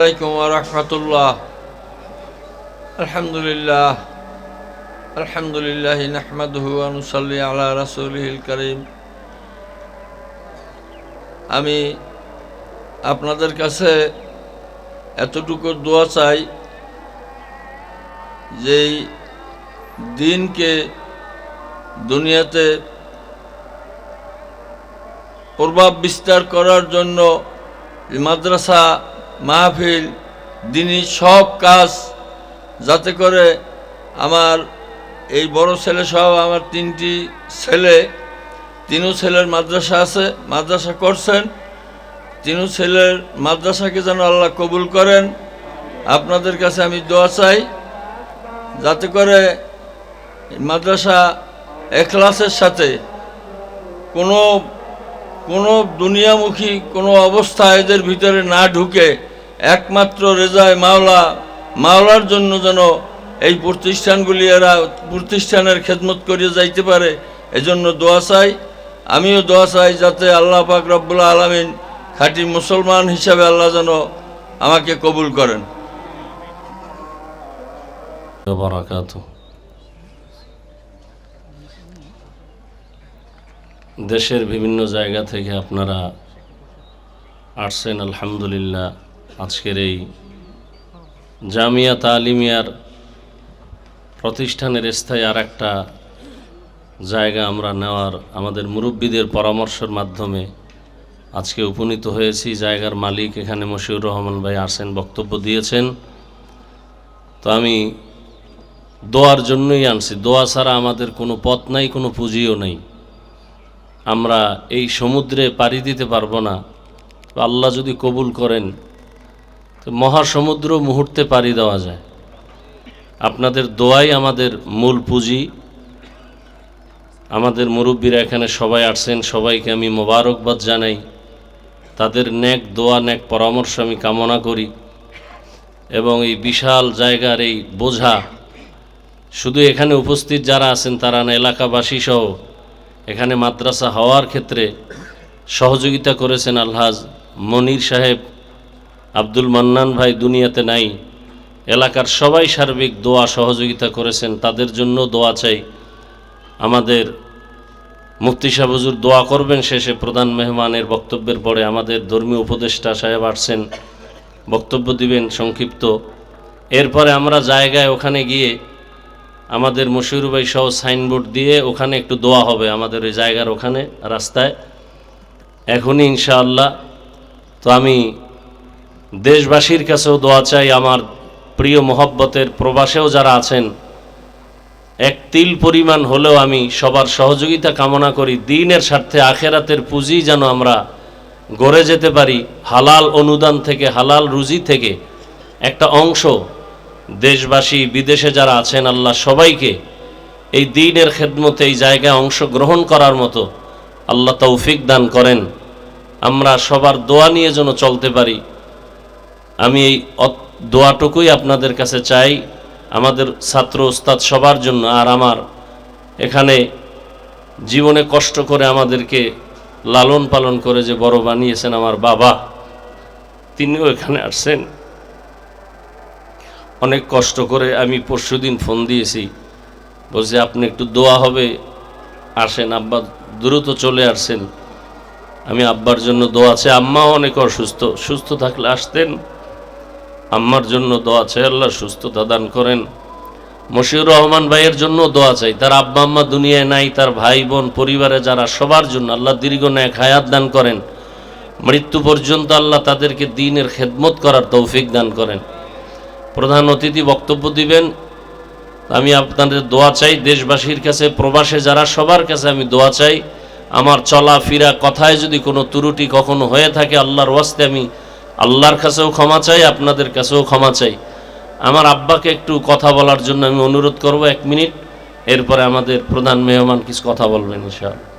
আলাইকুম রহমতুল্লাহ। আলহামদুলিল্লাহ। আলহামদুলিল্লাহ নাহমাদহু আনুসাল্লি আলা রাসুলহিল করিম। আমি আপনাদের কাছে এতটুকু দোয়া চাই যেই দিনকে দুনিয়াতে প্রভাব বিস্তার করার জন্য মাদ্রাসা মাহফিল দিনই সব কাজ, যাতে করে আমার এই বড় ছেলে সহ আমার তিনটি ছেলে তিনও ছেলের মাদ্রাসা আছে, মাদ্রাসা করছেন। তিনও ছেলের মাদ্রাসাকে যেন আল্লাহ কবুল করেন। আপনাদের কাছে আমি দোয়া চাই, যাতে করে মাদ্রাসা এখলাসের সাথে কোনো কোনো দুনিয়ামুখী কোনো অবস্থা এদের ভিতরে না ঢুকে একমাত্র রেজায় মাওলা, মাওলার জন্য যেন এই প্রতিষ্ঠানগুলি এরা প্রতিষ্ঠানের খেদমত করিয়ে যাইতে পারে, এজন্য দোয়া চাই। আমিও দোয়া চাই যাতে আল্লাহ পাক রব্বুল আলমিন খাঁটি মুসলমান হিসাবে আল্লাহ যেন আমাকে কবুল করেন। দেশের বিভিন্ন জায়গা থেকে আপনারা আসছেন, আলহামদুলিল্লাহ। আজকের এই জামিয়া তালিমিয়ার প্রতিষ্ঠানের স্থায়ী আর একটা জায়গা আমরা নেওয়ার, আমাদের মুরব্বীদের পরামর্শের মাধ্যমে আজকে উপনীত হয়েছি। জায়গার মালিক এখানে মশিউর রহমান ভাই আসেন, বক্তব্য দিয়েছেন। তো আমি দোয়ার জন্যই আনছি। দোয়া ছাড়া আমাদের কোনো পথ নাই, কোনো পুঁজিও নেই। আমরা এই সমুদ্রে পাড়ি দিতে পারব না। আল্লাহ যদি কবুল করেন তো মহাসমুদ্র মুহূর্তে পাড়ি দেওয়া যায়। আপনাদের দোয়াই আমাদের মূল পুঁজি। আমাদের মুরব্বীরা এখানে সবাই আসছেন, সবাইকে আমি মোবারকবাদ জানাই। তাদের ন্যাক দোয়া ন্যাক পরামর্শ আমি কামনা করি। এবং এই বিশাল জায়গার এই বোঝা, শুধু এখানে উপস্থিত যারা আছেন তারা না, এলাকাবাসী সহ, এখানে মাদ্রাসা হওয়ার ক্ষেত্রে সহযোগিতা করেছেন আলহাজ মনির সাহেব। আব্দুল মান্নান ভাই দুনিয়াতে নাই। এলাকার সবাই সার্বিক দোয়া সহযোগিতা করেছেন, তাদের জন্য দোয়া চাই। আমাদের মুফতি সাহেব দোয়া করবেন শেষে প্রধান মেহমানের বক্তব্যের পরে আমাদের ধর্মীয় উপদেষ্টা সাহেব আসছেন, বক্তব্য দিবেন সংক্ষিপ্ত। এরপরে আমরা জায়গায় ওখানে গিয়ে আমাদের মশিউর ভাই সহ সাইনবোর্ড দিয়ে ওখানে একটু দোয়া হবে আমাদের ওই জায়গার ওখানে রাস্তায়। এখনই ইনশাআল্লাহ। তো আমি দেশবাসীর কাছেও দোয়া চাই, আমার প্রিয় মোহব্বতের প্রবাসেও যারা আছেন, এক তিল পরিমাণ হলেও আমি সবার সহযোগিতা কামনা করি, দিনের স্বার্থে আখেরাতের পুঁজি যেন আমরা গড়ে যেতে পারি, হালাল অনুদান থেকে, হালাল রুজি থেকে। একটা অংশ দেশবাসী, বিদেশে যারা আছেন, আল্লাহ সবাইকে এই দিনের খেদমতে, এই জায়গায় অংশগ্রহণ করার মতো আল্লাহ তৌফিক দান করেন। আমরা সবার দোয়া নিয়ে যেন চলতে পারি। আমি এই দোয়াটুকুই আপনাদের কাছে চাই, আমাদের ছাত্র ওস্তাদ সবার জন্য, আর আমার এখানে জীবনে কষ্ট করে আমাদেরকে লালন পালন করে যে বড় বানিয়েছেন আমার বাবা, তিনিও এখানে আসছেন। অনেক কষ্ট করে আমি পরশুদিন ফোন দিয়েছি, বলছি, আপনি একটু দোয়া হবে, আসেন, আব্বা দ্রুত চলে আসছেন। আমি আব্বার জন্য দোয়া আছে আম্মাও অনেক অসুস্থ, সুস্থ থাকলে আসতেন। আম্মার জন্য দোয়া চাই, আল্লাহ সুস্থতা দান করেন। মশিউর রহমান ভাইয়ের জন্য দোয়া চাই, তার আব্বা আম্মা দুনিয়ায় নাই, তার ভাই বোন, পরিবারে যারা, সবার জন্য আল্লাহ দীর্ঘ ন্যায় হায়াত দান করেন। মৃত্যু পর্যন্ত আল্লাহ তাদেরকে দিনের খেদমত করার তৌফিক দান করেন। প্রধান অতিথি বক্তব্য দিবেন, আমি আপনাদের দোয়া চাই, দেশবাসীর কাছে, প্রবাসে যারা, সবার কাছে আমি দোয়া চাই। আমার চলা ফিরা কথায় যদি কোনো ত্রুটি কখনো হয়ে থাকে, আল্লাহর ওয়াস্তে আমি আল্লাহর কাছেও ক্ষমা চাই, আপনাদের কাছেও ক্ষমা চাই। আমার আব্বাকে একটু কথা বলার জন্য আমি অনুরোধ করব, এক মিনিট। এরপরে আমাদের প্রধান মেহমান কিছু কথা বলবেন, ইনশাআল্লাহ।